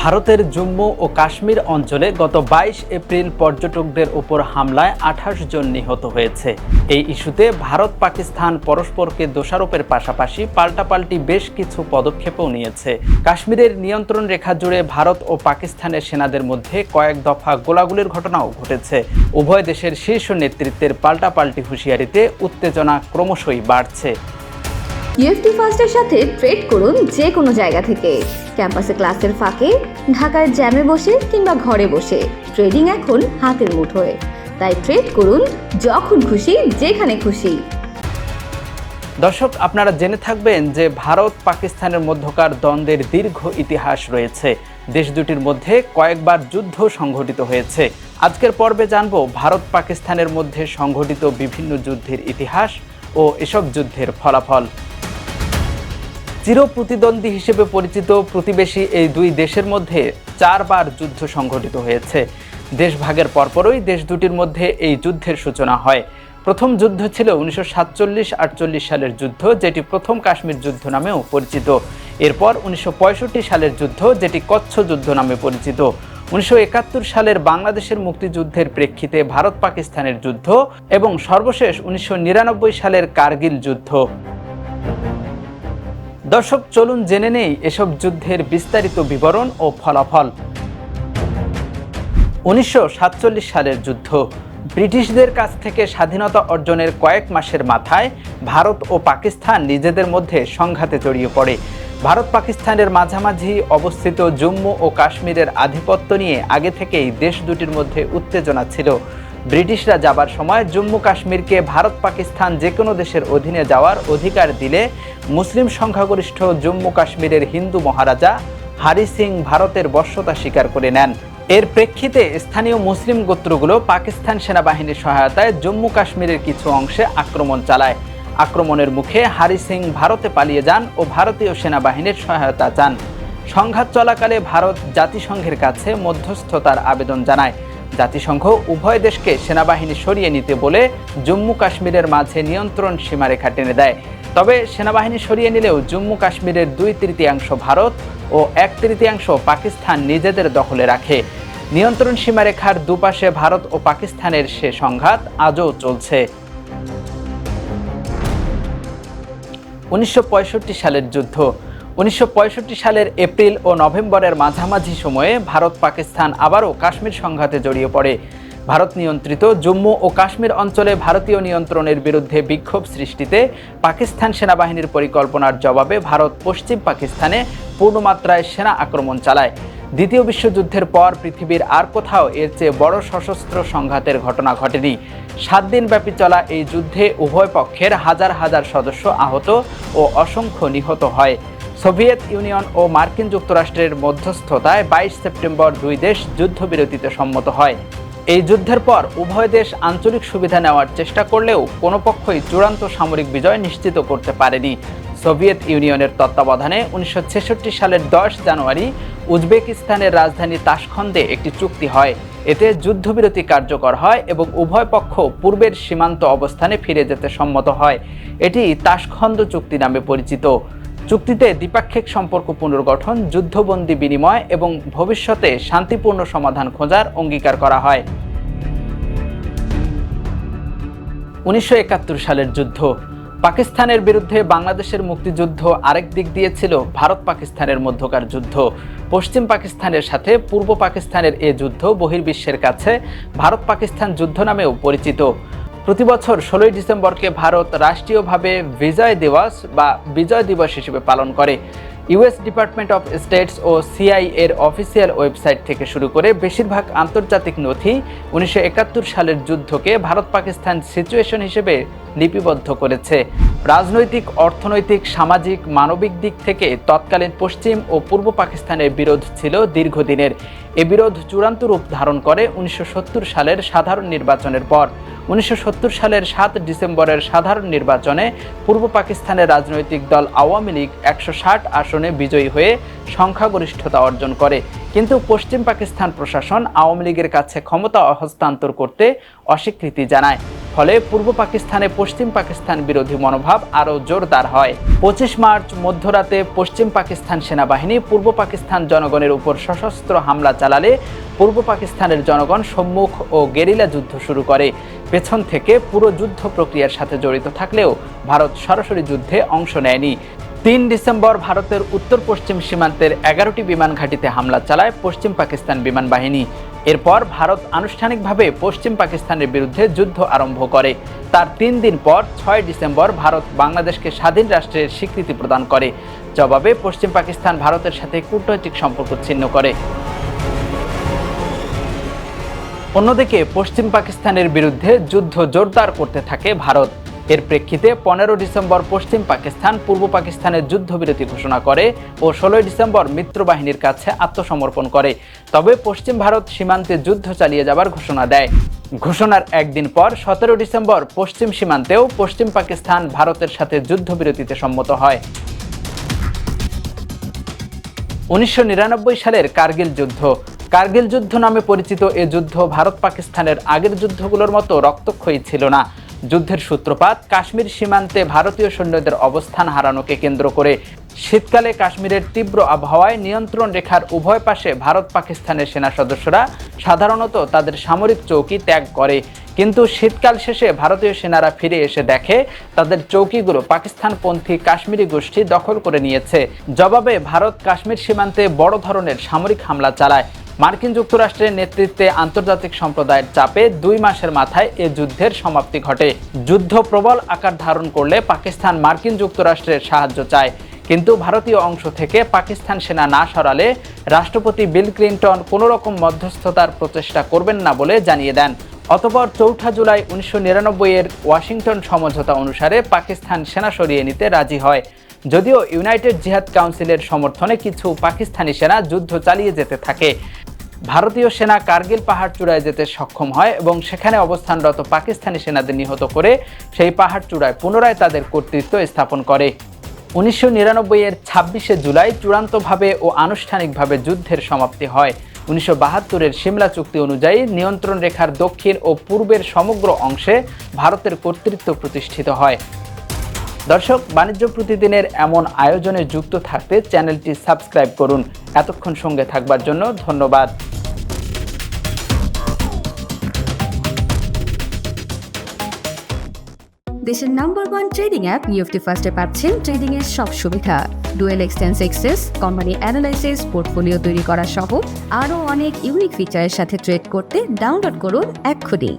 ভারতের জম্মু ও কাশ্মীর অঞ্চলে গত বাইশ এপ্রিল পর্যটকদের ওপর হামলায় আঠাশ জন নিহত হয়েছে। এই ইস্যুতে ভারত, পাকিস্তান পরস্পরকে দোষারোপের পাশাপাশি পাল্টাপাল্টি বেশ কিছু পদক্ষেপও নিয়েছে। কাশ্মীরের নিয়ন্ত্রণ রেখা জুড়ে ভারত ও পাকিস্তানের সেনাদের মধ্যে কয়েক দফা গোলাগুলির ঘটনাও ঘটেছে। উভয় দেশের শীর্ষ নেতৃত্বের পাল্টাপাল্টি হুঁশিয়ারিতে উত্তেজনা ক্রমশই বাড়ছে। ইউএফটি ফার্স্টের সাথে ট্রেড করুন যে কোনো জায়গা থেকে। ক্যাম্পাসে ক্লাসের ফাঁকে, ঢাকার জ্যামে বসে কিংবা ঘরে বসে ট্রেডিং এখন হাতের মুঠোয়। তাই ট্রেড করুন যখন খুশি, যেখানে খুশি। দর্শক, আপনারা জেনে থাকবেন যে ভারত পাকিস্তানের মধ্যকার দ্বন্দ্বের দীর্ঘ ইতিহাস রয়েছে। দেশ দুটির মধ্যে কয়েকবার যুদ্ধ সংঘটিত হয়েছে। আজকের পর্বে জানব ভারত পাকিস্তানের মধ্যে সংঘটিত বিভিন্ন যুদ্ধের ইতিহাস ও এসব যুদ্ধের ফলাফল। চির প্রতিদ্বন্দ্বী হিসেবে পরিচিত প্রতিবেশী এই দুই দেশের মধ্যে চারবার যুদ্ধ সংঘটিত হয়েছে। দেশভাগের পরপরই দেশ দুটির মধ্যে এই যুদ্ধের সূচনা হয়। প্রথম যুদ্ধ ছিল উনিশশো সাতচল্লিশ আটচল্লিশ সালের যুদ্ধ, যেটি প্রথম কাশ্মীর যুদ্ধ নামেও পরিচিত। এরপর উনিশশো পঁয়ষট্টি সালের যুদ্ধ, যেটি কচ্ছ যুদ্ধ নামে পরিচিত। উনিশশো একাত্তর সালের বাংলাদেশের মুক্তিযুদ্ধের প্রেক্ষিতে ভারত পাকিস্তানের যুদ্ধ এবং সর্বশেষ উনিশশো নিরানব্বই সালের কার্গিল যুদ্ধ। দর্শক, চলুন জেনে নেই এসব যুদ্ধের বিস্তারিত বিবরণ ও ফলাফল। উনিশশো সাতচল্লিশ সালের যুদ্ধ। ব্রিটিশদের কাছ থেকে স্বাধীনতা অর্জনের কয়েক মাসের মাথায় ভারত ও পাকিস্তান নিজেদের মধ্যে সংঘাতে জড়িয়ে পড়ে। ভারত, পাকিস্তানের মাঝামাঝি অবস্থিত জম্মু ও কাশ্মীরের আধিপত্য নিয়ে আগে থেকেই দেশ দুটির মধ্যে উত্তেজনা ছিল। ব্রিটিশরা যাবার সময় জম্মু কাশ্মীরকে ভারত পাকিস্তান যে কোনো দেশের অধীনে যাওয়ার অধিকার দিলে মুসলিম সংখ্যাগরিষ্ঠ জম্মু কাশ্মীরের হিন্দু মহারাজা হারি সিং ভারতের বশ্যতা স্বীকার করে নেন। এর প্রেক্ষিতে স্থানীয় মুসলিম গোত্রগুলো পাকিস্তান সেনাবাহিনীর সহায়তায় জম্মু কাশ্মীরের কিছু অংশে আক্রমণ চালায়। আক্রমণের মুখে হারি সিং ভারতে পালিয়ে যান ও ভারতীয় সেনাবাহিনীর সহায়তা চান। সংঘাত চলাকালে ভারত জাতিসংঘের কাছে মধ্যস্থতার আবেদন জানায়। জাতিসংঘ উভয় দেশকে সেনাবাহিনী সরিয়ে নিতে বলে জম্মু কাশ্মীরের মাঝে নিয়ন্ত্রণ সীমারেখা টেনে দেয়। তবে সেনাবাহিনী সরিয়ে নিলেও জম্মু কাশ্মীরের দুই তৃতীয়াংশ ভারত ও এক তৃতীয়াংশ পাকিস্তান নিজেদের দখলে রাখে। নিয়ন্ত্রণ সীমারেখার দুপাশে ভারত ও পাকিস্তানের সে সংঘাত আজও চলছে। উনিশশো পঁয়ষট্টি সালের যুদ্ধ। উনিশশো পঁয়ষট্টি সালের এপ্রিল ও নভেম্বরের মাঝামাঝি সময়ে ভারত পাকিস্তান আবারও কাশ্মীর সংঘাতে জড়িয়ে পড়ে। ভারত নিয়ন্ত্রিত জম্মু ও কাশ্মীর অঞ্চলে ভারতীয় নিয়ন্ত্রণের বিরুদ্ধে বিক্ষোভ সৃষ্টিতে পাকিস্তান সেনাবাহিনীর পরিকল্পনার জবাবে ভারত পশ্চিম পাকিস্তানে পূর্ণমাত্রায় সেনা আক্রমণ চালায়। দ্বিতীয় বিশ্বযুদ্ধের পর পৃথিবীর আর কোথাও এর চেয়ে বড় সশস্ত্র সংঘাতের ঘটনা ঘটেনি। সাত দিনব্যাপী চলা এই যুদ্ধে উভয় পক্ষের হাজার হাজার সদস্য আহত ও অসংখ্য নিহত হয়। সোভিয়েত ইউনিয়ন ও মার্কিন যুক্তরাষ্ট্রের মধ্যস্থতায় বাইশ সেপ্টেম্বর দুই দেশ যুদ্ধবিরতিতে সম্মত হয়। এই যুদ্ধের পর উভয় দেশ আঞ্চলিক সুবিধা নেওয়ার চেষ্টা করলেও কোনো পক্ষই চূড়ান্ত সামরিক বিজয় নিশ্চিত করতে পারেনি। সোভিয়েত ইউনিয়নের তত্ত্বাবধানে উনিশশো ছেষট্টি সালের দশ জানুয়ারি উজবেকিস্তানের রাজধানী তাসখন্দে একটি চুক্তি হয়। এতে যুদ্ধবিরতি কার্যকর হয় এবং উভয় পক্ষ পূর্বের সীমান্ত অবস্থানে ফিরে যেতে সম্মত হয়। এটি তাসখন্দ চুক্তি নামে পরিচিত। চুক্তিতে দ্বিপাক্ষিক সম্পর্ক পুনর্গঠন, যুদ্ধবন্দী বিনিময় এবং ভবিষ্যতে শান্তিপূর্ণ সমাধান খোঁজার অঙ্গীকার করা হয়। উনিশশো সালের যুদ্ধ। পাকিস্তানের বিরুদ্ধে বাংলাদেশের মুক্তিযুদ্ধ আরেক দিক দিয়ে ছিল ভারত পাকিস্তানের মধ্যকার যুদ্ধ। পশ্চিম পাকিস্তানের সাথে পূর্ব পাকিস্তানের এ যুদ্ধ বহির্বিশ্বের কাছে ভারত পাকিস্তান যুদ্ধ নামেও পরিচিত। প্রতি বছর ষোলোই ডিসেম্বরকে ভারত রাষ্ট্রীয়ভাবে বিজয় দিবস বা বিজয় দিবস হিসেবে পালন করে। ইউএস ডিপার্টমেন্ট অফ স্টেটস ও সিআই এর অফিসিয়াল ওয়েবসাইট থেকে শুরু করে বেশিরভাগ আন্তর্জাতিক নথি উনিশশো একাত্তর সালের যুদ্ধকে ভারত পাকিস্তান সিচুয়েশন হিসেবে লিপিবদ্ধ করেছে। রাজনৈতিক, অর্থনৈতিক, সামাজিক, মানবিক দিক থেকে তৎকালীন পশ্চিম ও পূর্ব পাকিস্তানের বিরোধ ছিল দীর্ঘদিনের। এ বিরোধ চূড়ান্ত রূপ ধারণ করে উনিশশো সত্তর সালের সাধারণ নির্বাচনের পর। উনিশশো সত্তর সালের সাত ডিসেম্বরের সাধারণ নির্বাচনে পূর্ব পাকিস্তানের রাজনৈতিক দল আওয়ামী লীগ একশো ষাট আসনে বিজয়ী হয়ে সংখ্যাগরিষ্ঠতা অর্জন করে। কিন্তু পশ্চিম পাকিস্তান প্রশাসন আওয়ামী লীগের কাছে ক্ষমতা হস্তান্তর করতে অস্বীকৃতি জানায়। ফলে পূর্ব পাকিস্তানে পশ্চিম পাকিস্তান বিরোধী মনোভাব আরও জোরদার হয়। পঁচিশ মার্চ মধ্যরাতে পশ্চিম পাকিস্তান সেনাবাহিনী পূর্ব পাকিস্তান জনগণের উপর সশস্ত্র হামলা চালালে পূর্ব পাকিস্তানের জনগণ সম্মুখ ও গেরিলা যুদ্ধ শুরু করে। পেছন থেকে পুরো যুদ্ধ প্রক্রিয়ার সাথে জড়িত থাকলেও ভারত সরাসরি যুদ্ধে অংশ নেয়নি। তিন ডিসেম্বর ভারতের উত্তর পশ্চিম সীমান্তের এগারোটি বিমান ঘাঁটিতে হামলা চালায় পশ্চিম পাকিস্তান বিমান বাহিনী। এরপর ভারত আনুষ্ঠানিকভাবে পশ্চিম পাকিস্তানের বিরুদ্ধে যুদ্ধ আরম্ভ করে। তার তিন দিন পর ছয় ডিসেম্বর ভারত বাংলাদেশকে স্বাধীন রাষ্ট্রের স্বীকৃতি প্রদান করে। জবাবে পশ্চিম পাকিস্তান ভারতের সাথে কূটনৈতিক সম্পর্ক ছিন্ন করে। অন্যদিকে পশ্চিম পাকিস্তানের বিরুদ্ধে যুদ্ধ জোরদার করতে থাকে ভারত। এর প্রেক্ষিতে পনেরো ডিসেম্বর পশ্চিম পাকিস্তান, পূর্ব পাকিস্তানের যুদ্ধবিরতি ঘোষণা করে ও ষোলোই ডিসেম্বর মিত্রবাহিনীর কাছে আত্মসমর্পণ করে। তবে পশ্চিম ভারত সীমান্তে যুদ্ধ চালিয়ে যাবার ঘোষণা দেয়। ঘোষণার একদিন পর সতেরো ডিসেম্বর পশ্চিম সীমান্তেও পশ্চিম পাকিস্তান ভারতের সাথে যুদ্ধবিরতিতে সম্মত হয়। উনিশশো নিরানব্বই সালের কার্গিল যুদ্ধ। কার্গিল যুদ্ধ নামে পরিচিত এ যুদ্ধ ভারত পাকিস্তানের আগের যুদ্ধগুলোর মতো রক্তক্ষয়ী ছিল না। যুদ্ধের সূত্রপাত, কাশ্মীর সীমান্তে ভারতীয় সৈন্যদের অবস্থান হারানোকে কেন্দ্র করে শীতকালে কাশ্মীরের তীব্র আবহাওয়ায় নিয়ন্ত্রণ রেখার উভয় পাশে ভারত পাকিস্তানের সেনা সদস্যরা সাধারণত তাদের সামরিক চৌকি ত্যাগ করে। কিন্তু শীতকাল শেষে ভারতীয় সেনারা ফিরে এসে দেখে তাদের চৌকিগুলো পাকিস্তানপন্থী কাশ্মীরি গোষ্ঠী দখল করে নিয়েছে। জবাবে ভারত কাশ্মীর সীমান্তে বড় ধরনের সামরিক হামলা চালায়। মার্কিন যুক্তরাষ্ট্রের নেতৃত্বে আন্তর্জাতিক সম্প্রদায়ের চাপে দুই মাসের মাথায় এ যুদ্ধের সমাপ্তি ঘটে। যুদ্ধ প্রবল আকার ধারণ করলে পাকিস্তান মার্কিন যুক্তরাষ্ট্রের সাহায্য চায়। কিন্তু ভারতীয় অংশ থেকে পাকিস্তান সেনা না সরালে রাষ্ট্রপতি বিল ক্লিন্টন কোনো রকম মধ্যস্থতার প্রচেষ্টা করবেন না বলে জানিয়ে দেন। অতপর চৌঠা জুলাই উনিশশো নিরানব্বই এর ওয়াশিংটন সমঝোতা অনুসারে পাকিস্তান সেনা সরিয়ে নিতে রাজি হয়। যদিও ইউনাইটেড জিহাদ কাউন্সিলের সমর্থনে কিছু পাকিস্তানি সেনা যুদ্ধ চালিয়ে যেতে থাকে। ভারতীয় সেনা কার্গিল পাহাড় চূড়ায় যেতে সক্ষম হয় এবং সেখানে অবস্থানরত পাকিস্তানি সেনাদের নিহত করে সেই পাহাড় চূড়ায় পুনরায় তাদের কর্তৃত্ব স্থাপন করে। উনিশশো নিরানব্বই এর ছাব্বিশে জুলাই চূড়ান্তভাবে ও আনুষ্ঠানিকভাবে যুদ্ধের সমাপ্তি হয়। উনিশশো বাহাত্তরের সিমলা চুক্তি অনুযায়ী নিয়ন্ত্রণ রেখার দক্ষিণ ও পূর্বের সমগ্র অংশে ভারতের কর্তৃত্ব প্রতিষ্ঠিত হয়। দর্শক, বাণিজ্য প্রতিদিনের এমন আয়োজনে যুক্ত থাকতে চ্যানেলটি সাবস্ক্রাইব করুন। এতক্ষণ সঙ্গে থাকবার জন্য ধন্যবাদ। দেশের number one trading app UFT ফার্স্টে পাচ্ছেন ট্রেডিং এর সব সুবিধা। ডুয়েল এক্সটেন্স এক্সেস কোম্পানি অ্যানালাইসিস পোর্টফোলিও তৈরি করা সহ আরও অনেক ইউনিক ফিচারের সাথে ট্রেড করতে ডাউনলোড করুন এক্ষুনি।